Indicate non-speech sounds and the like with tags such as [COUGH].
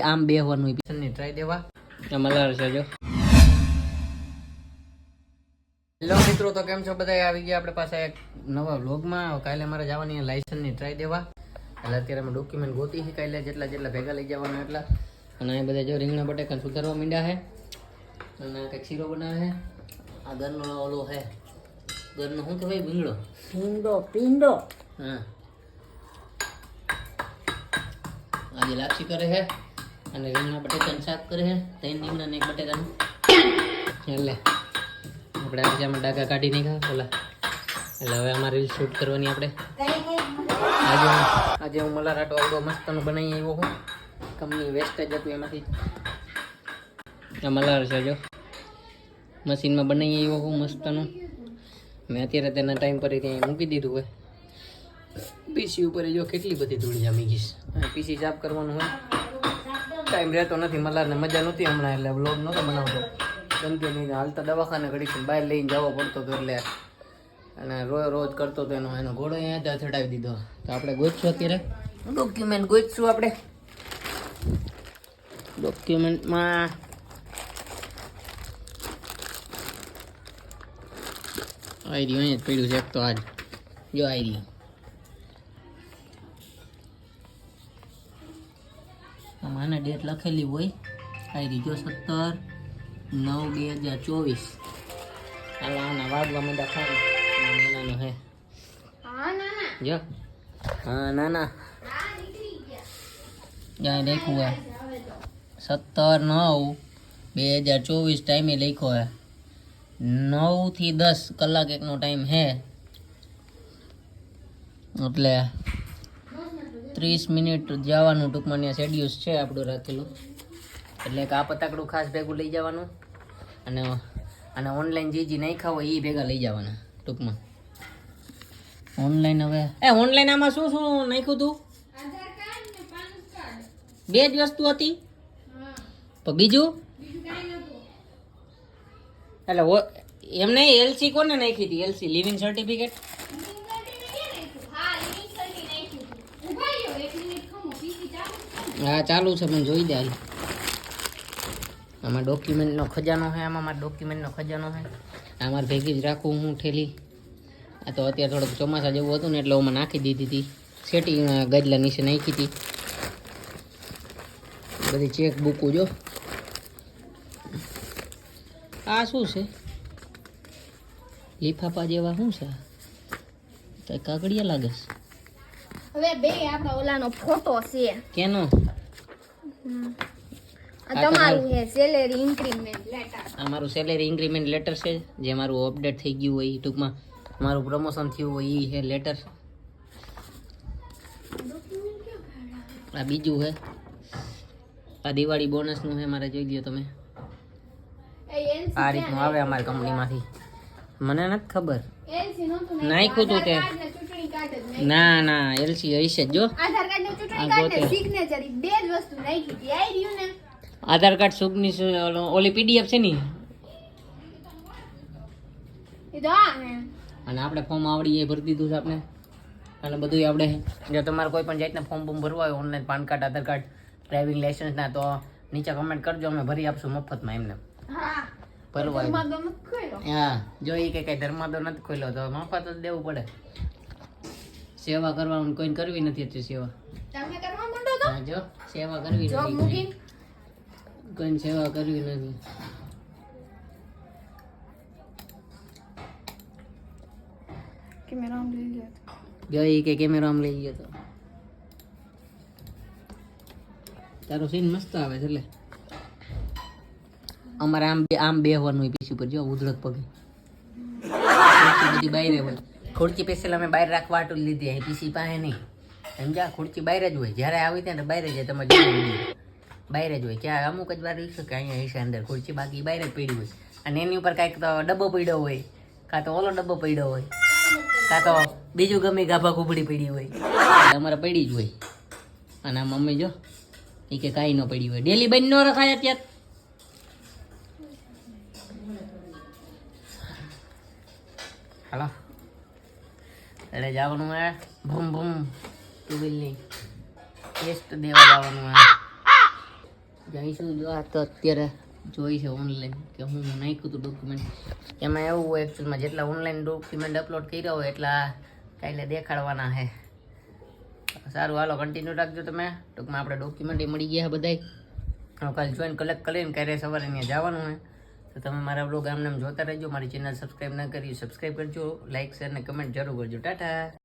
આમ બેહવાનું ની ટ્રાય દેવા. મલાર છે જો. હેલો મિત્રો તો કેમ છો બધા આવી ગયા આપણે પાસે એક નવા વ્લોગમાં. કાલે મારે જવાની લાયસન્સની ટ્રાય દેવા. એટલે અત્યારે અમે ડોક્યુમેન્ટ ગોતી છે કાલે જેટલા જેટલા ભેગા લઈ જવાના એટલા. અને એ બધા જો રીંગણા બટેકા સુધારવા માંડ્યા છે. અને કંઈક શીરો બનાવે છે. આ ઘરનો ઓલો છે. ઘરનો શું કહેવાય? ભીંગડો પીંડો પીંડો હા. આજે લાપસી કરે છે. અને રીંગણા બટેકાનું શાક કરે ત્રણ રીંગણા ને એક બટેકાનું. એટલે આપણે આજે આમાં ડાકા કાઢી નાખ્યા, ઓલા. એટલે હવે અમારે રીલ શૂટ કરવાની આપણે. આજે આજે હું મલારાટો આવડો મસ્તનો બનાવી આવ્યો હું કંપની વેસ્ટેજ હતું એમાંથી. મલાર છે જો. મશીનમાં બનાવી આવ્યો હું મસ્તનું. મેં અત્યારે તેના ટાઈમ પર ત્યાં મૂકી દીધું હોય. પીસી ઉપર જો કેટલી બધી ધૂળ જામી ગઈશ પીસી સાફ કરવાનું હોય. ટાઈમ રહેતો નથી મલારને મજા નહોતી હમણાં એટલે બ્લોગ નહોતો બનાવતો. કેમ કે નહીં હાલતા દવાખાને ઘડી બહાર લઈને જવો પડતો હતો એટલે અને રોજ રોજ કરતો હતો એનો એનો ઘોડો અહીંયા ત્યાં ચડાવી દીધો. તો આપણે ગોતશું અત્યારે? ડોક્યુમેન્ટ ગોતશું આપણે. ડોક્યુમેન્ટમાં આવી રહ્યું અહીંયા જ પડ્યું છે એક તો આજ. જો આવી રહ્યું. આમાં ડેટ લખેલી હોય આવી રહી સત્તર નવ બે હજાર ચોવીસ. હાલ આના વાગવા માંડ્યા ખાને નાનો હે. જો. હા ના ના જ્યાં લખ્યું હે સત્તર નવ બે હજાર ચોવીસ ટાઈમે લખ્યો હે નવથી દસ કલાક એકનો ટાઈમ હે. એટલે ત્રીસ મિનિટ જવાનું ટૂંકમાં ત્યાં શેડ્યુલ છે આપણું રાખેલું. એટલે કે આ પતાકડું ખાસ ભેગું લઈ જવાનું. અને અને ઓનલાઈન જે જે નહીં ખાવ એ ભેગા લઈ જવાના ટૂંકમાં. ઓનલાઈન હવે? એ ઓનલાઈન આમાં શું શું નાખ્યું તું? બે જ વસ્તુ હતી? પણ બીજું? એટલે એમ નહીં એલસી કોને નાખી હતી? એલસી લિવિંગ સર્ટિફિકેટ હા, ચાલુ છે, પણ જોઈ દે હાલ. આમાં ડોક્યુમેન્ટનો ખજાનો છે, આમાં મારા ડોક્યુમેન્ટનો ખજાનો છે. આ મારે ભેગી જ રાખું હું ઠેલી. આ તો અત્યારે થોડુંક ચોમાસા જેવું હતું ને, એટલે ઓમાં નાખી દીધી હતી. સેટી ગજલા નીચે નાખી હતી. બધી ચેક બુકું, જો. આ શું છે? લીફાફા જેવા શું છે? કાગડિયા લાગે છે. હવે બે આપણા ઓલાનો ફોટો છે. કેનો? તમારું છે સેલેરી ઇન્ક્રીમેન્ટ લેટર આ સેલેરી ઇન્ક્રીમેન્ટ લેટર છે જે મારું અપડેટ થઈ ગયું હોય ટૂંકમાં. મારું પ્રમોશન થયું હોય એ છે લેટર આ બીજું છે. આ દિવાળી બોનસનું છે મારે જોઈ લ્યો તમે. આ રીતનું આવે અમારી કંપનીમાંથી મને નથી ખબર. નાખ્યું તું તે. ના ના એલસી હશે જ જો. આધાર કાર્ડ ને ચૂંટણી કાર્ડ ને. સિગ્નેચર બે જ વસ્તુ નાખી હતી. આઈ રહ્યું ને. આધાર કાર્ડ સુગની ઓલી પીડીએફ છે ને? એ તો આ ને. અને આપણે ફોર્મ આવડી એ ભરી દીધું છે આપણે. અને બધું આપણે જો તમારે કોઈ પણ જાતના ફોર્મ ફોર્મ ભરવા હોય online PAN card Aadhaar card driving લાઇસન્સના તો નીચે કમેન્ટ કરજો અમે ભરી આપશું મફતમાં એમને. હા. ભરવા. હા જો એ કે કઈ ધર્માદો નથી ખોલ્યો તો મફત જ દેવું પડે. સેવા કરવાનું કોઈને કરવી નથી અત્યારે સેવા. તમે કરવા માંડો તો? હા જો સેવા કરવી જોબ નથી મૂકી. કોઈને સેવા કરવી નથી. કેમેરા લઈ ગયો ગઈ કે કેમેરા આમ લઈ ગયો તો. તારો સીન મસ્ત આવે છે એટલે અમારે આમ બે આમ બેહવાનું હોય પીસી ઉપર. જો ઉધળક પગે. [LAUGHS] બધી બાયરે હોય. ખુરચી પેસેલ અમે બહાર રાખવા હાટું લીધી. અહીં પીસી પાસે નહીં. સમજા ખુરચી બહાર જ હોય. જ્યારે આવી ત્યાં તો બહાર જ જાય તમે બહાર જ હોય. ક્યાં અમુક જ વાર હશે કે અહીંયા હશે અંદર ખુરચી બાકી બહાર જ પડી હોય. અને એની ઉપર કાંઈક તો ડબ્બો પડ્યો હોય. કાં તો ઓલો ડબ્બો પડ્યો હોય. કાં તો બીજું ગમે ગાભા કુબડી પડી હોય. અમારે પડી જ હોય. અને આ મમ્મી જો એ કે કાંઈ ન પડી હોય. ડેલી બંધ ન રખાય અત્યારે. હાલો. એટલે જવાનું હે ભૂમ ભૂમ ટુ વ્હીલની ટેસ્ટ દેવા જવાનું હે જઈશું જો આ તો અત્યારે જોઈ છે ઓનલાઈન કે હું નાખ્યું હતું ડોક્યુમેન્ટ એમાં એવું હોય એકચ્યુઅલમાં જેટલા ઓનલાઈન ડોક્યુમેન્ટ અપલોડ કર્યા હોય એટલા કાલે દેખાડવાના છે. સારું, હાલો કન્ટિન્યુ રાખજો તમે. ટૂંકમાં આપણે ડોક્યુમેન્ટ મળી ગયા બધાય. કાલે જોઈન કલેક્ટ કરીને ક્યારે સવારે અહીંયા જવાનું હોય તો તમે મારા બ્લોગ આમ જોતા રહેજો. મારી ચેનલ સબસ્ક્રાઈબ ના કરી સબસ્ક્રાઈબ કરજો. લાઇક શેર અને કમેન્ટ જરૂર કરજો. ટાટા!